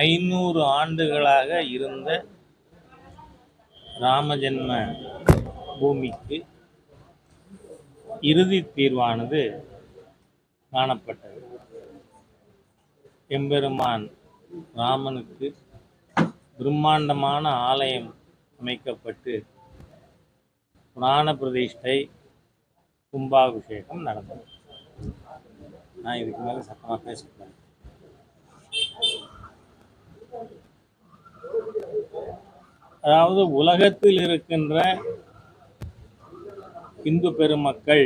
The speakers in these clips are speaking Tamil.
ஐநூறு ஆண்டுகளாக இருந்த ராமஜென்ம பூமிக்கு இறுதி தீர்வானது காணப்பட்டது. எம்பெருமான் ராமனுக்கு பிரம்மாண்டமான ஆலயம் அமைக்கப்பட்டு புராண பிரதிஷ்டை கும்பாபிஷேகம் நடந்தது. நான் இதுக்கு மேலே சத்தமாக பேசக்கூடாது. அதாவது உலகத்தில் இருக்கின்ற இந்து பெருமக்கள்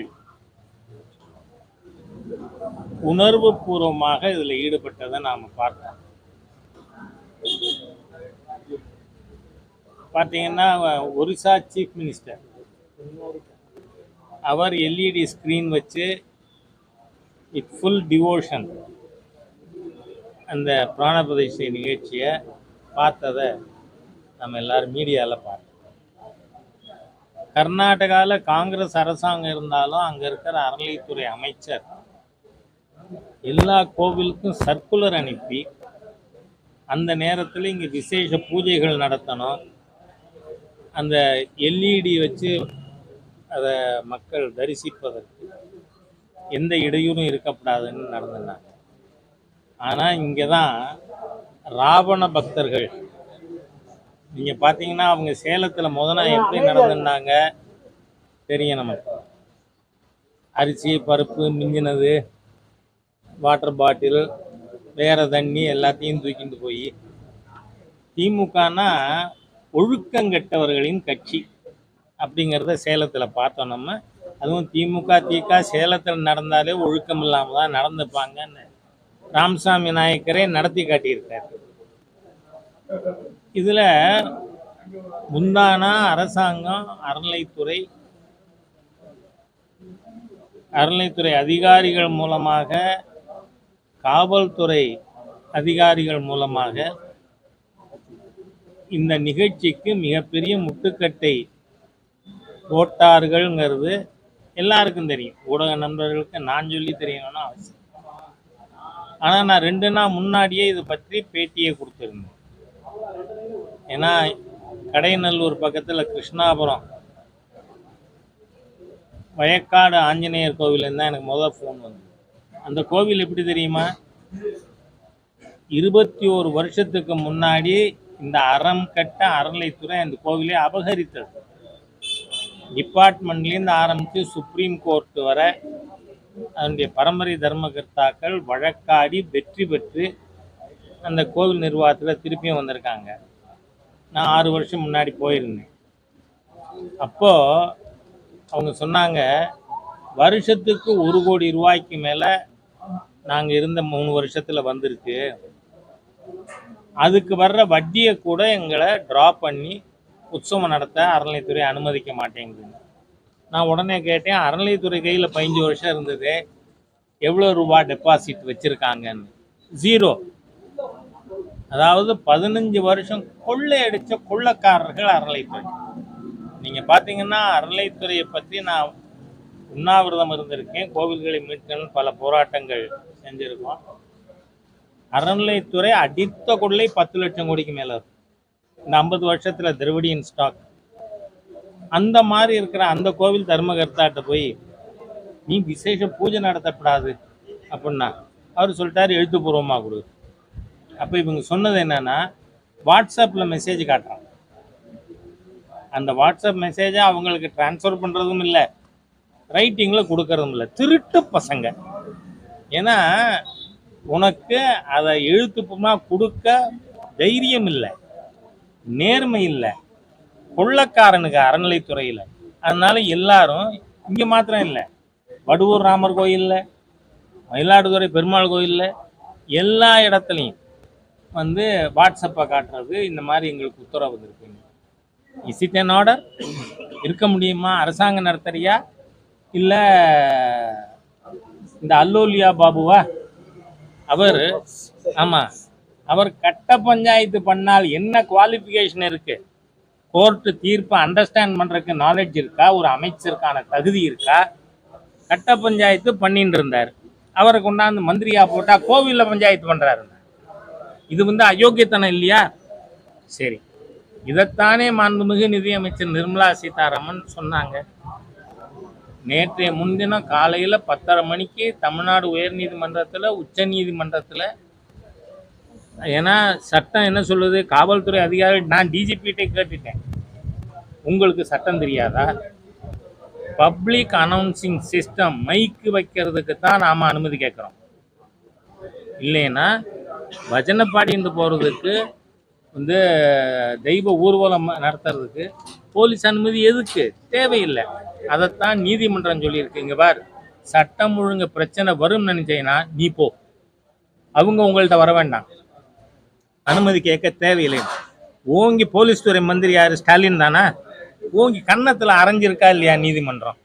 உணர்வு பூர்வமாக இதில் ஈடுபட்டதை நாம் பார்த்தோம். பார்த்தீங்கன்னா ஒரிசா சீஃப் மினிஸ்டர் அவர் எல்இடி ஸ்க்ரீன் வச்சு இட் ஃபுல் டிவோஷன் அந்த பிராண பிரதிஷ்டை நிகழ்ச்சியை பார்த்ததை நம்ம எல்லாரும் மீடியாவில் பார்த்தோம் கர்நாடகாவில் காங்கிரஸ் அரசாங்கம் இருந்தாலும் அங்கே இருக்கிற அறநிலைத்துறை அமைச்சர் எல்லா கோவிலுக்கும் சர்க்குலர் அனுப்பி அந்த நேரத்தில் இங்கே விசேஷ பூஜைகள் நடத்தணும். அந்த எல்இடி வச்சு அதை மக்கள் தரிசிப்பதற்கு எந்த இடையூறும் இருக்கக்கூடாதுன்னு நடந்துனாங்க. ஆனால் இங்கே தான் ராவண பக்தர்கள் நீங்கள் பார்த்தீங்கன்னா அவங்க சேலத்தில் முதல்ல எப்படி நடந்துருந்தாங்க? தெரியும் நமக்கு. அரிசி பருப்பு மிஞ்சினது வாட்டர் பாட்டில் வேற தண்ணி எல்லாத்தையும் தூக்கிட்டு போய் திமுகனா ஒழுக்கங்கெட்டவர்களின் கட்சி அப்படிங்கிறத சேலத்தில் பார்த்தோம் நம்ம. அதுவும் திமுக திக சேலத்தில் நடந்தாலே ஒழுக்கம் இல்லாமல் தான் நடந்துப்பாங்கன்னு ராமசாமி நாயக்கரே நடத்தி காட்டியிருக்காரு. இதில் முந்தானா அரசாங்கம் அறநிலைத்துறை அறநிலைத்துறை அதிகாரிகள் மூலமாக காவல்துறை அதிகாரிகள் மூலமாக இந்த நிகழ்ச்சிக்கு மிகப்பெரிய முட்டுக்கட்டை போட்டார்கள்ங்கிறது எல்லாருக்கும் தெரியும். ஊடக நண்பர்களுக்கு நான் சொல்லி தெரியணும்னு அவசியம். ஆனால் நான் ரெண்டு நாள் முன்னாடியே இது பற்றி பேட்டியை கொடுத்துருந்தேன். ஏன்னா கடைநல்லூர் பக்கத்தில் கிருஷ்ணாபுரம். வயக்காடு ஆஞ்சநேயர் கோவிலேருந்து தான் எனக்கு முதல் ஃபோன் வந்தது. அந்த கோவில் எப்படி தெரியுமா? இருபத்தி ஒரு வருஷத்துக்கு முன்னாடி இந்த அறம் கட்ட அறநிலைத்துறை அந்த கோவிலை அபகரித்தது. டிபார்ட்மெண்ட்லேருந்து ஆரம்பித்து சுப்ரீம் கோர்ட் வர அதனுடைய பரம்பரை தர்மகர்த்தாக்கள் வழக்காடி வெற்றி பெற்று அந்த கோவில் நிர்வாகத்தில் திருப்பியும் வந்திருக்காங்க. நான் ஆறு வருஷம் முன்னாடி போயிருந்தேன். அப்போது அவங்க சொன்னாங்க வருஷத்துக்கு ஒரு கோடி ரூபாய்க்கு மேலே நாங்கள் இருந்த மூணு வருஷத்தில் வந்திருக்கு. அதுக்கு வர்ற வட்டியை கூட எங்களை ட்ரா பண்ணி உற்சவம் நடத்த அறநிலைத்துறை அனுமதிக்க மாட்டேங்குது. நான் உடனே கேட்டேன் அறநிலைத்துறை கையில் பதிஞ்சு வருஷம் இருந்தது. எவ்வளோ ரூபா டெபாசிட் வச்சுருக்காங்கன்னு? ஜீரோ அதாவது பதினஞ்சு வருஷம் கொள்ளையடித்த கொள்ளக்காரர்கள் அறளைத்துறை நீங்கள் பார்த்தீங்கன்னா அறளைத்துறையை பற்றி நான் உண்ணாவிரதம் இருந்திருக்கேன். கோவில்களை மீட்கணும் பல போராட்டங்கள் செஞ்சுருக்கோம். அறநிலைத்துறை அடித்த கொள்ளை பத்து லட்சம் கோடிக்கு மேலே இருக்கும் இந்த ஐம்பது வருஷத்தில் திரவிடியன் ஸ்டாக் அந்த மாதிரி இருக்கிற அந்த கோவில் தர்மகர்த்தாட்ட போய் நீ விசேஷ பூஜை நடத்தப்படாது அப்படின்னா அவர் சொல்லிட்டாரு எழுத்துப்பூர்வமாக கொடு. அப்போ இவங்க சொன்னது என்னன்னா வாட்ஸ்அப்பில் மெசேஜ் காட்டுறாங்க அந்த வாட்ஸ்அப் மெசேஜை அவங்களுக்கு ட்ரான்ஸ்ஃபர் பண்ணுறதும் இல்லை ரைட்டிங்கில் கொடுக்கறதும் இல்லை. திருட்டு பசங்க. ஏன்னா உனக்கு அதை எழுத்துப்பமாக கொடுக்க தைரியம் இல்லை நேர்மை இல்லை கொள்ளக்காரனுக்கு அறநிலைத்துறையில் அதனால எல்லாரும் இங்கே மாத்திரம் இல்லை வடுவூர் ராமர் கோயிலில் மயிலாடுதுறை பெருமாள் கோயிலில் எல்லா இடத்துலையும் வந்து வாட்ஸ்அப்பை காட்டுறது இந்த மாதிரி எங்களுக்கு உத்தரவு வந்திருக்குங்க இஸ் இட் ஆர்டர் இருக்க முடியுமா? அரசாங்கம் நடத்துறியா இல்லை இந்த அல்லோலியா பாபுவா? அவர் ஆமாம் அவர் கட்ட பஞ்சாயத்து பண்ணால் என்ன குவாலிஃபிகேஷன் இருக்குது கோர்ட்டு தீர்ப்பை அண்டர்ஸ்டாண்ட் பண்ணுறதுக்கு நாலேஜ் இருக்கா? ஒரு அமைச்சருக்கான தகுதி இருக்கா? கட்ட பஞ்சாயத்து பண்ணிட்டு இருந்தார். அவரை கொண்டாந்து மந்திரியா போட்டால் கோவிலில் பஞ்சாயத்து பண்ணுறாருங்க இது வந்து அயோக்கியத்தனம் இல்லையா? சரி. இதைத்தானே மாண்புமிகு நிதியமைச்சர் நிர்மலா சீதாராமன் சொன்னாங்க. நேற்றைய முன்தினம் காலையில் பத்தரை மணிக்கு தமிழ்நாடு உயர்நீதிமன்றத்தில் உச்ச நீதிமன்றத்தில் ஏன்னா சட்டம் என்ன சொல்லுது? காவல்துறை அதிகாரி நான் டிஜிபிகிட்டே கேட்டுட்டேன். உங்களுக்கு சட்டம் தெரியாதா? பப்ளிக் அனௌன்சிங் சிஸ்டம் மைக்கு வைக்கிறதுக்கு தான் நாம் அனுமதி கேட்குறோம். இல்லைன்னா பஜனை பாடிட்டு போகிறதுக்கு வந்து தெய்வ ஊர்வலம் நடத்துறதுக்கு போலீஸ் அனுமதி எதுக்கு? தேவையில்லை. அதைத்தான் நீதிமன்றம் சொல்லியிருக்கு. இங்கே பார் சட்டம் ஒழுங்கு பிரச்சனை வரும்னு நினைச்சீங்கன்னா நீ போ. அவங்க உங்கள்கிட்ட வர வேண்டாம். அனுமதி கேட்க தேவையில்லை. ஓங்கி போலீஸ் துறை மந்திரி யார்? ஸ்டாலின் தானா? ஓங்கி கன்னத்தில் அரைஞ்சிருக்கா இல்லையா நீதிமன்றம்?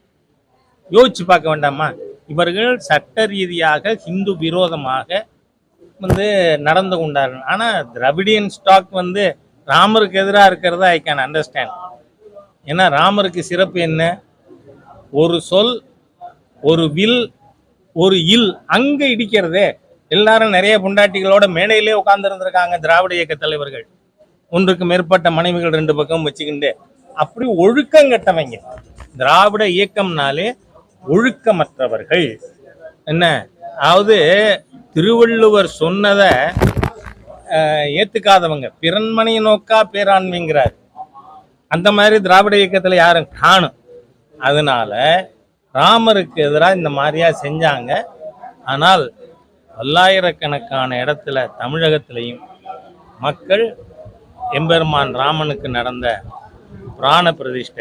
யோசிச்சு பார்க்க வேண்டாமா? இவர்கள் சட்ட ரீதியாக ஹிந்து விரோதமாக வந்து நடந்து கொண்டார்கள் ஆனால் திராவிடியன் ஸ்டாக் வந்து ராமருக்கு எதிராக இருக்கிறதா ஐ கேன் அண்டர்ஸ்டாண்ட் ஏன்னா ராமருக்கு சிறப்பு என்ன? ஒரு சொல் ஒரு வில் ஒரு இல் அங்கே இடிக்கிறதே. எல்லாரும் நிறைய புண்டாட்டிகளோட மேடையிலே உட்கார்ந்துருந்துருக்காங்க திராவிட இயக்க தலைவர்கள். ஒன்றுக்கு மேற்பட்ட மனைவிகள் ரெண்டு பக்கம் வச்சுக்கிண்டு. அப்படி ஒழுக்கம் திராவிட இயக்கம்னாலே ஒழுக்கமற்றவர்கள். என்ன? அதாவது திருவள்ளுவர் சொன்னதை ஏற்றுக்காதவங்க ஏத்துக்காதவங்க. பிறன்மனை நோக்கா பேராண்மைங்கிறார். அந்த மாதிரி திராவிட இயக்கத்தில் யாரும் காணும். அதனால ராமருக்கு எதிராக இந்த மாதிரியா செஞ்சாங்க. ஆனால் பல்லாயிரக்கணக்கான இடத்துல தமிழகத்திலையும் மக்கள் எம்பெருமான் ராமனுக்கு நடந்த பிராண பிரதிஷ்டை